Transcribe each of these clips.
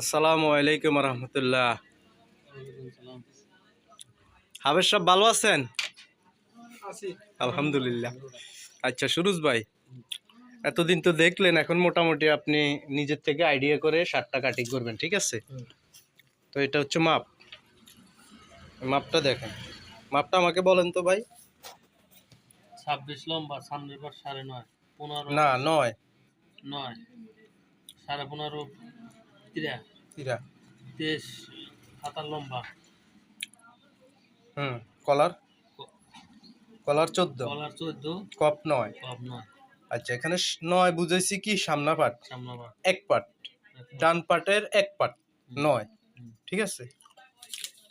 আসসালামু আলাইকুম রহমতুল্লাহ। হাবের সব ভালো আছেন? আলহামদুলিল্লাহ। আচ্ছা সুরুজ ভাই এতদিন তো দেখলেন এখন মোটামুটি আপনি নিজের থেকে আইডিয়া করে শার্টটা কাটিং করবেন ঠিক আছে? তো এটা হচ্ছে মাপ। মাপটা দেখেন। মাপটা আমাকে বলেন তো ভাই। ছাব্বিশ লম্বা সামনের বার সাড়ে নয় পনেরো না নয়। নয় সাড়ে পনেরো তিরা। তিরা। তেইশ হাতার লম্বা। হুম কলার? কলার চোদ্দ। কলার চোদ্দ। কপ নয়। কব নয়। আচ্ছা এখানে নয় বুঝেছি কি? সামনা পাট। সামনে বার এক পাট। ডান পাটের এক পাট। নয়। ঠিক আছে?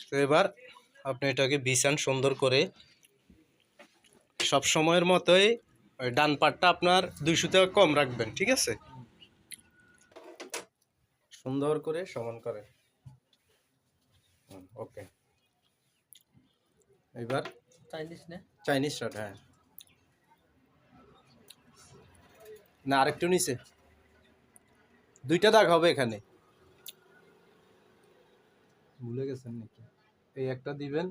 তো এবার আপনি এটাকে বিছান সুন্দর করে সব সময়ের মতোই ওই ডান পাটটা আপনার দুইশো টাকা কম রাখবেন। ঠিক আছে? সুন্দর করে সমান করে। ওকে। এবার চাইনিস না। চাইনিজ শার্ট হ্যাঁ। না আরেকটু নিচে। দুইটা দাগ হবে এখানে। ভুলে গেছেন নাকি? এই একটা দিবেন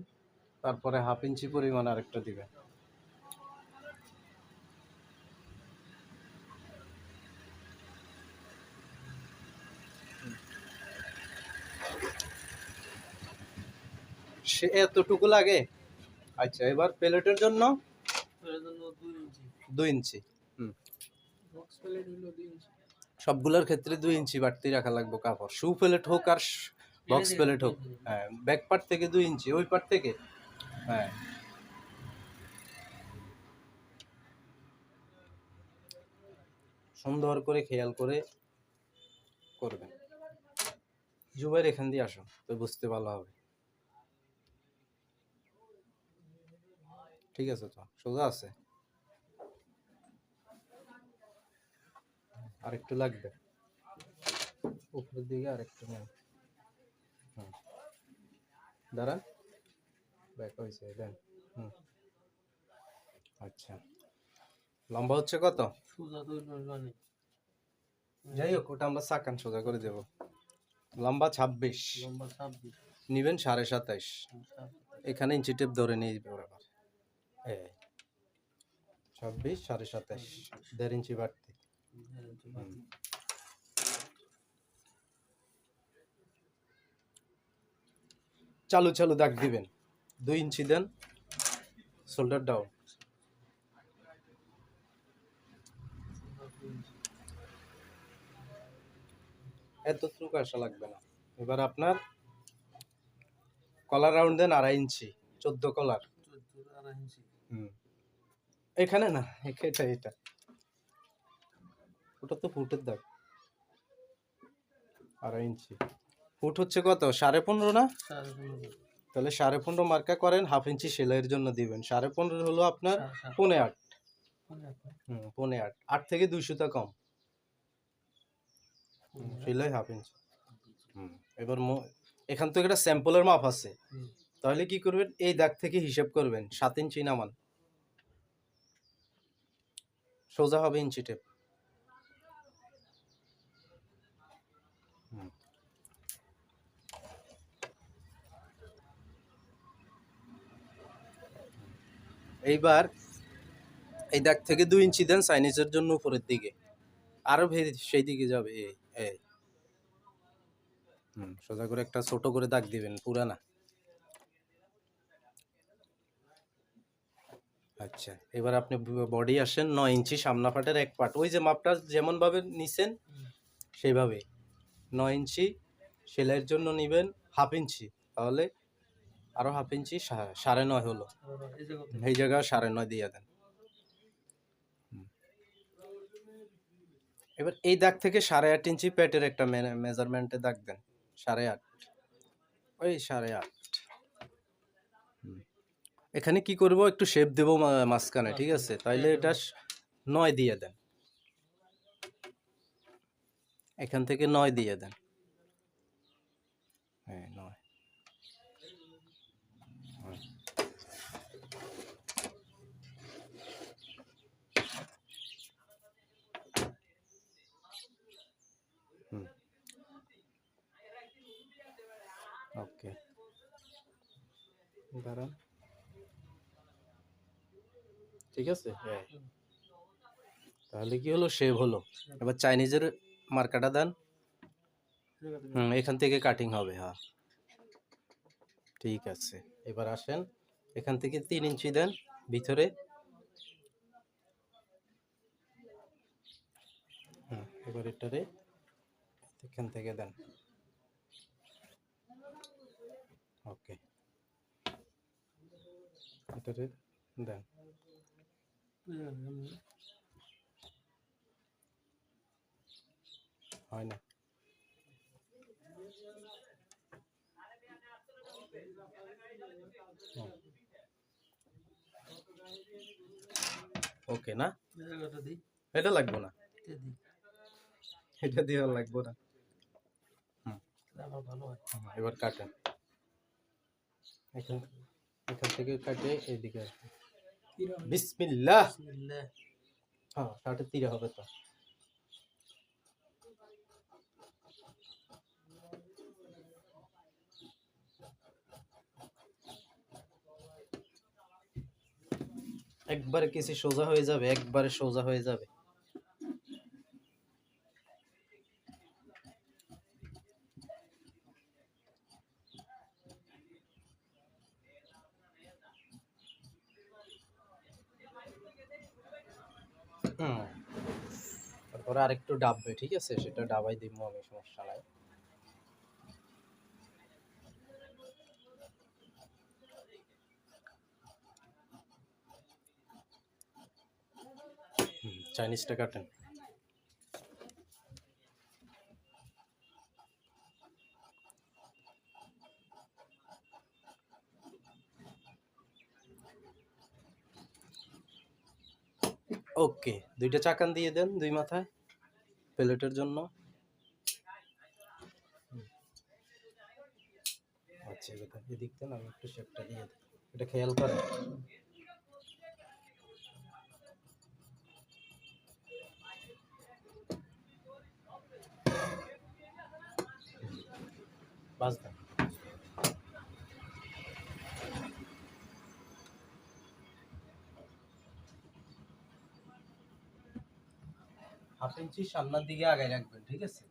তারপরে হাফ ইঞ্চি পরিমাণ আরেকটা দিবেন। সে এতটুকু লাগে? আচ্ছা এবার প্লেটের জন্য? দুই ইঞ্চি। হুম। সবগুলোর ক্ষেত্রে দুই ইঞ্চি বাড়তি রাখা লাগবে কাপড়। শু প্লেট হোক আর বক্স প্লেট হোক। হ্যাঁ ব্যাক পার্ট থেকে দুই ইঞ্চি ওই পার্ট থেকে? হ্যাঁ। সুন্দর করে খেয়াল করে করবেন। জুবাইর এখান দিয়ে আসো তো বুঝতে ভালো হবে। ঠিক আছে তো সোজা আছে। আরেকটু লাগবে। উপরের দিকে আরেকটু হুম। দাঁড়ান। ব্যাক হয়েছে দেন। হুম। আচ্ছা। লম্বা হচ্ছে কত? সুজা মানে। যাই হোক ওটা আমরা চাকান সোজা করে দেব। লম্বা ছাব্বিশ। লম্বা ছাব্বিশ। নিবেন সাড়ে সাতাইশ। এখানে ইঞ্চি টেপ ধরে নিয়ে ছাব্বিশ সাড়ে সাতাইশ দেড় ইঞ্চি বাড়তি। চালু চালু দাগ দিবেন। দুই ইঞ্চি দেন শোল্ডার ডাউন। এত চুক আসা লাগবে না। এবার আপনার কলার রাউন্ড দেন আড়াই ইঞ্চি চোদ্দ কলার। হুম। এখানে না এটা এটা। ওটা তো ফুটের দাগ। আড়াই ইঞ্চি। ফুট হচ্ছে কত? সাড়ে পনেরো না? তাহলে সাড়ে পনেরো মার্কা করেন হাফ ইঞ্চি সেলাইয়ের জন্য দিবেন। সাড়ে পনেরো হলো আপনার পনে আট। পনেরো হুম পনে আট। আট থেকে দুইশোটা কম। সেলাই হাফ ইঞ্চি। হুম এবার এখান থেকে একটা স্যাম্পলের মাপ আছে। তাহলে কি করবেন? এই দাগ থেকে হিসাব করবেন সাত ইঞ্চি নামান। সোজা হবে ইঞ্চি টেপ। এইবার এই দাগ থেকে দুই ইঞ্চি দেন চাইনিজের জন্য উপরের দিকে। আরও ভে- সেই দিকে যাবে এই সোজা করে একটা ছোট করে দাগ দিবেন পুরা না আচ্ছা এবার আপনি বডি আসেন নয় ইঞ্চি সামনা পাটের এক পাট। ওই যে মাপটা যেমন ভাবে নিছেন সেইভাবে। নয় ইঞ্চি সেলাইয়ের জন্য নিবেন হাফ ইঞ্চি তাহলে আরও হাফ ইঞ্চি সাড়ে নয় হলো। এই জায়গায় সাড়ে নয় দিয়ে দেন। এবার এই দাগ থেকে সাড়ে আট ইঞ্চি পেটের একটা মেজারমেন্টে দাগ দেন সাড়ে আট। ওই সাড়ে আট। এখানে কি করব? একটু শেপ দেবো মাঝখানে ঠিক আছে? তাইলে এটা নয় দিয়ে দেন। এখান থেকে নয় দিয়ে দেন। হ্যাঁ নয়। ওকে। দাঁড়ান। ঠিক আছে? হ্যাঁ। তাহলে কি হলো? শেভ হলো। এবার চাইনিজের মার্কাটা দেন। হুম এখান থেকে কাটিং হবে হ্যাঁ। ঠিক আছে। এবার আসেন। এখান থেকে তিন ইঞ্চি দেন ভিতরে। হুম এবার এটারে এখান থেকে দেন। ওকে এটারে দেন। হয় না ওকে না এটা লাগবো না এটা দিয়ে লাগবো না এবার কাটেন এখান এখান থেকে কাটে এইদিকে আসবে বিসমিল্লাহ। হ্যাঁ তীরে হবে তো। একবারে কিছু সোজা হয়ে যাবে? একবারে সোজা হয়ে যাবে হুম তারপরে আরেকটু ডাববে, ঠিক আছে? সেটা ডাবাই দিব আমি, সমস্যা নাই। চাইনিজটা কাটেন। ওকে দুইটা চাকান দিয়ে দেন, দুই মাথায়। প্লেটের জন্য। আচ্ছা এটা এদিক দেন আমি একটু শেপটা দিয়ে এটা খেয়াল করেন। বাস দেন হাফ ইঞ্চি সামনের দিকে আগায় রাখবেন, ঠিক আছে?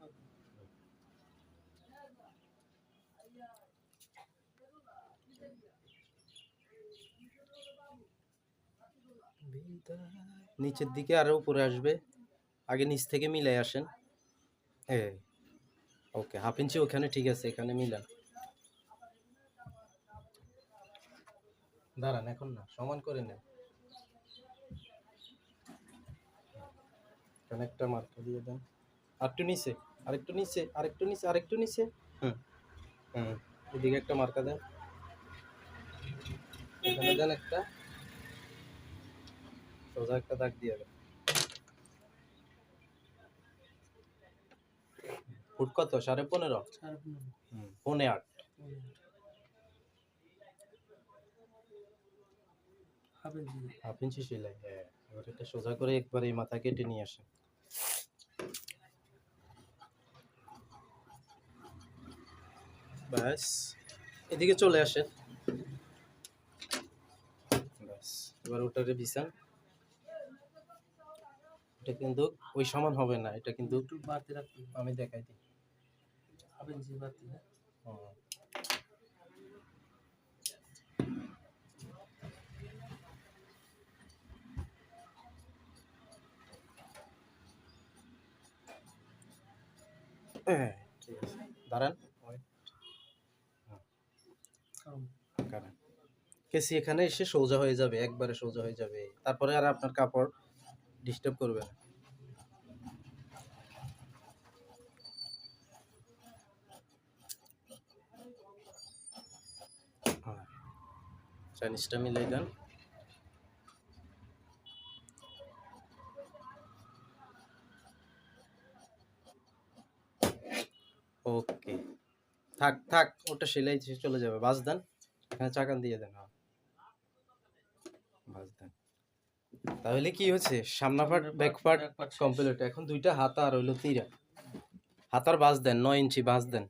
নিচের দিকে আরও উপরে আসবে, আগে নিচ থেকে মিলাই আসেন। হ্যাঁ ওকে, হাফ ইঞ্চি ওখানে ঠিক আছে, এখানে মিলান। দাঁড়ান, এখন না, সমান করে নেন। এখানে একটা মার্কা দিয়ে দেন। আরেকটু নিচে আরেকটু নিচে আরেকটু নিচে আরেকটু নিচে। হুম হুম এদিকে একটা মার্কা দেন। এখানে দেন একটা। সোজা একটা দাগ দিয়ে দেন। ফুট কত? সাড়ে পনেরো? পনে আট। হাফ ইঞ্চি সেলাই হ্যাঁ। এবার এটা সোজা করে একবার এই মাথা কেটে নিয়ে আসেন। ব্যাস এদিকে চলে আসেন। ব্যাস এবার ওটারে বিছান এটা কিন্তু ওই সমান হবে না এটা কিন্তু একটু বাড়তি রাখতে আমি দেখাই দিই। হাফ ইঞ্চি বাড়তি? হুম। ঠিক আছে। দাঁড়ান কারণ কারণ কেসি এখানে এসে সোজা হয়ে যাবে, একবারে সোজা হয়ে যাবে। তারপরে আর আপনার কাপড় ডিস্টার্ব করবে না। চাইনিজটা মিলাই দেন। ওকে থাক থাক, ওটা সেলাই চলে যাবে। বাস দেন। এখানে চাকান দিয়ে দেন হ্যাঁ। দেন। তাহলে কি হচ্ছে? সামনা পার্ট ব্যাক পার্ট। কমপ্লিট এখন দুইটা হাতা আর হইল তিরা। হাতার বাস দেন নয় ইঞ্চি বাস দেন।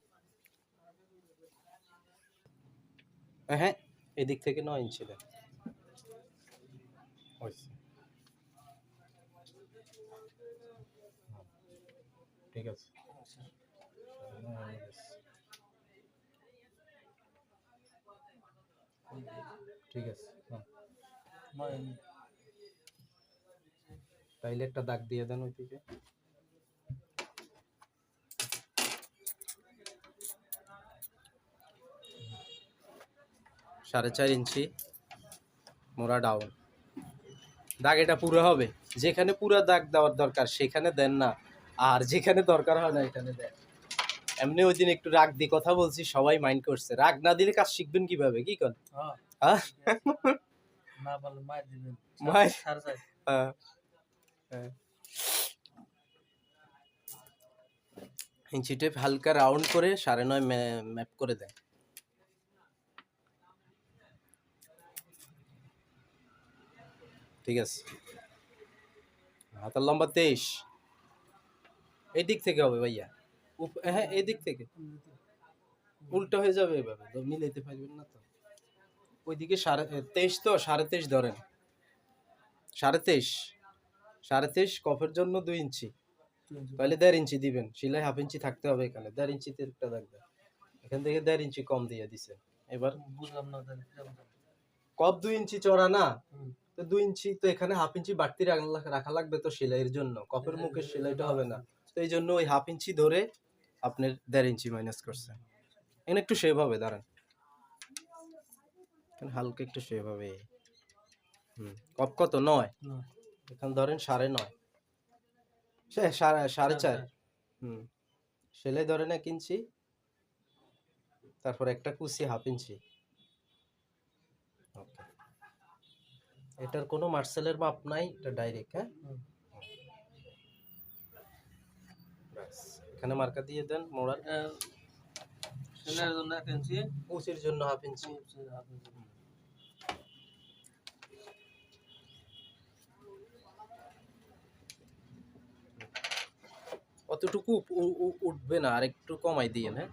হ্যাঁ এদিক থেকে নয় ইঞ্চি দেন। ঠিক আছে। ঠিক আছে। নয় তাইলে একটা দাগ দিয়ে দেন ওইদিকে। সাড়ে চার ইঞ্চি মোড়া ডাউন দাগ এটা পুরো হবে। যেখানে পুরো দাগ দেওয়ার দরকার সেখানে দেন না। আর যেখানে দরকার হয় না এখানে দেন। এমনি ওই দিন একটু রাগ দিয়ে কথা বলছি সবাই মাইন্ড করছে। রাগ না দিলে কাজ শিখবেন কীভাবে? কি কর হ্যাঁ? না বলে মায়ের দিবেন সাড়ে চার। হ্যাঁ। হ্যাঁ। ইঞ্চি টেপ হালকা রাউন্ড করে সাড়ে নয় ম্যাপ করে দেয়। ঠিক আছে। হাতের লম্বা তেইশ। এই দিক থেকে হবে ভাইয়া। হ্যাঁ এই দিক থেকে উল্টো হয়ে যাবে এভাবে মিলাইতে পারবেন না তো। ওইদিকে সাড়ে তেইশ তো? সাড়ে তেইশ ধরেন। সাড়ে তেইশ? সাড়ে তেইশ কফের জন্য দুই ইঞ্চি। তাহলে দেড় ইঞ্চি দিবেন। সিলাই হাফ ইঞ্চি থাকতে হবে এখানে। দেড় ইঞ্চিতে একটা থাকবে। এখান থেকে দেড় ইঞ্চি কম দিয়ে দিছে। এবার বুঝলাম না? কপ দুই ইঞ্চি চড়া না। তো দুই ইঞ্চি তো এখানে হাফ ইঞ্চি বাড়তি রাখা- লাগবে তো সেলাইয়ের জন্য। কপের মুখের সেলাইটা হবে না। তো এই জন্য ওই হাফ ইঞ্চি ধরে আপনার দেড় ইঞ্চি মাইনাস করছে। এখানে একটু শেভ হবে দাঁড়ান। হালকা একটু শেভ হবে হুম কপ কত? নয়। এখানে ধরেন সাড়ে নয়। সে সাড়ে সাড়ে চার। চার। হুম সেলাই ধরেন এক ইঞ্চি তারপর একটা কুচি হাফ ইঞ্চি। এটার কোনো মার্সেলের মাপ নাই এটা ডাইরেক্ট হ্যাঁ। এখানে মার্কা দিয়ে দেন মোড়ার সেলাইয়ের জন্য এক ইঞ্চি। উচির জন্য হাফ ইঞ্চি। Half inch. অতটুকু উঠবে না আর একটু কমাই দিয়ে হ্যাঁ?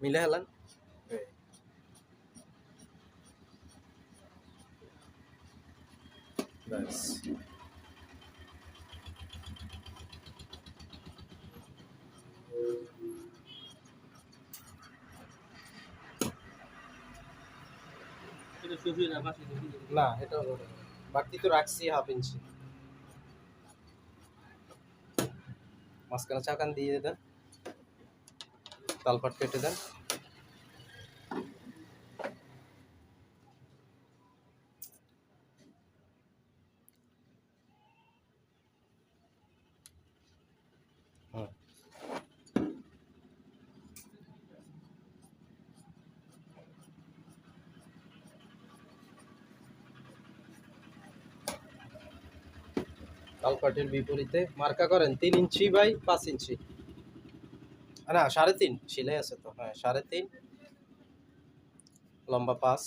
মিলে হেলান? না এটা বাড়তি তো রাখছি হাফ ইঞ্চি। মাঝখানে চাকান দিয়ে দেন তালপাট কেটে দেন হুম। তালপাটের বিপরীতে মার্কা করেন তিন ইঞ্চি বাই পাঁচ ইঞ্চি। না সাড়ে তিন, সিলাই আছে তো। হ্যাঁ সাড়ে তিন, লম্বা পাঁচ।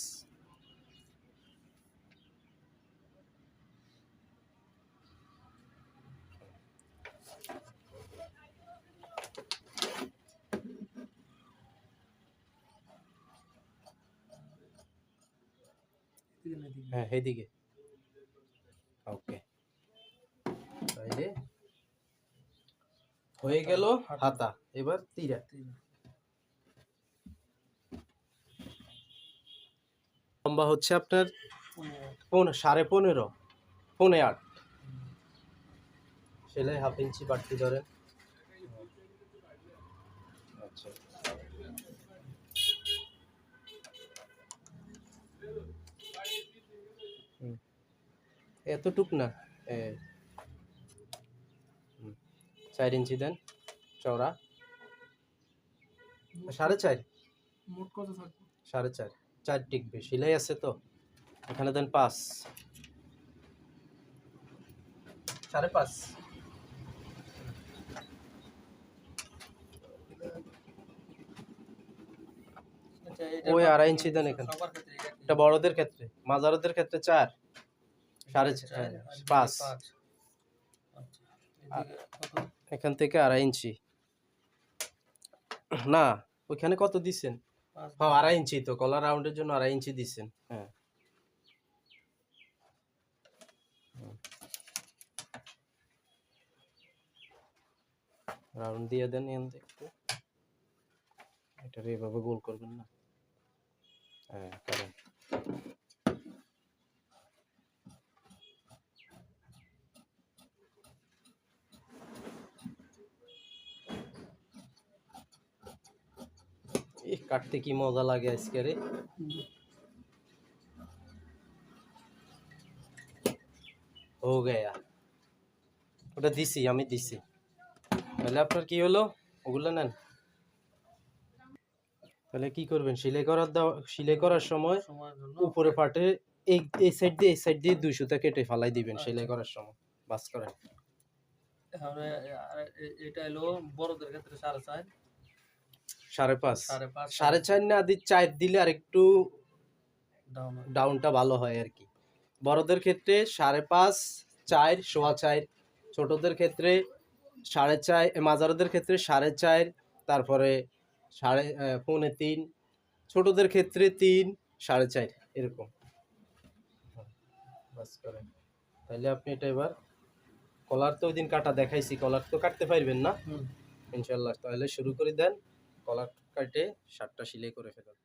হ্যাঁ এদিকে ওকে। হয়ে গেল হাতা এবার তীরা। লম্বা হচ্ছে আপনার পনেরো। পনেরো সাড়ে পনেরো পৌনে আট সেলাই হাফ ইঞ্চি বাড়তি ধরেন আচ্ছা। এতটুক না। চার ইঞ্চি দেন চওড়া। সাড়ে চার। মোট কত থাকবে? সাড়ে চার। চার টিকবে সিলাই আছে তো। এখানে দেন পাঁচ। সাড়ে পাঁচ। আচ্ছা, ওই আড়াই ইঞ্চি দেন এখানে। এটা বড়দের ক্ষেত্রে মাজারদের ক্ষেত্রে চার। সাড়ে চার, হ্যাঁ, পাঁচ। এখান থেকে আড়াই ইঞ্চি। না ওইখানে কত দিচ্ছেন হ্যাঁ আড়াই ইঞ্চি তো কলার রাউন্ডের জন্য আড়াই ইঞ্চি দিচ্ছেন হ্যাঁ। রাউন্ড দিয়ে দেন এখান একটু। এটার এভাবে গোল করবেন না। হ্যাঁ কারণ এই কাটতে কি মজা লাগে আজকে রে হো গয়া। ওটা দিছি আমি দিছি। তাহলে আপনার কি হলো? ওগুলো নেন। তাহলে কি করবেন? সিলাই করার দাও সিলাই করার সময় উপরে পাটে এই এই সাইড দিয়ে এই সাইড দিয়ে দুই সুতা কেটে ফালাই দিবেন সেলাই করার সময়। বাস করেন। তাহলে এটা এলো বড়দের ক্ষেত্রে সাড়ে চার সাড়ে পাঁচ। সাড়ে পাঁচ সাড়ে চার না দি চার দিলে আর একটু ডাউন ডাউনটা ভালো হয় আর কি। বড়দের ক্ষেত্রে সাড়ে পাঁচ চার সোয়া চার। ছোটদের ক্ষেত্রে সাড়ে চার এ, মাঝারদের ক্ষেত্রে সাড়ে চার তারপরে সাড়ে পৌনে তিন ছোটদের ক্ষেত্রে তিন সাড়ে চার এরকম। তাহলে আপনি এটা এবার কলার তো ওই দিন কাটা দেখাইছি কলার তো কাটতে পারবেন না। ইনশাল্লাহ তাহলে শুরু করে দেন। কলার কাটে শার্টটা সিলাই করে ফেলেন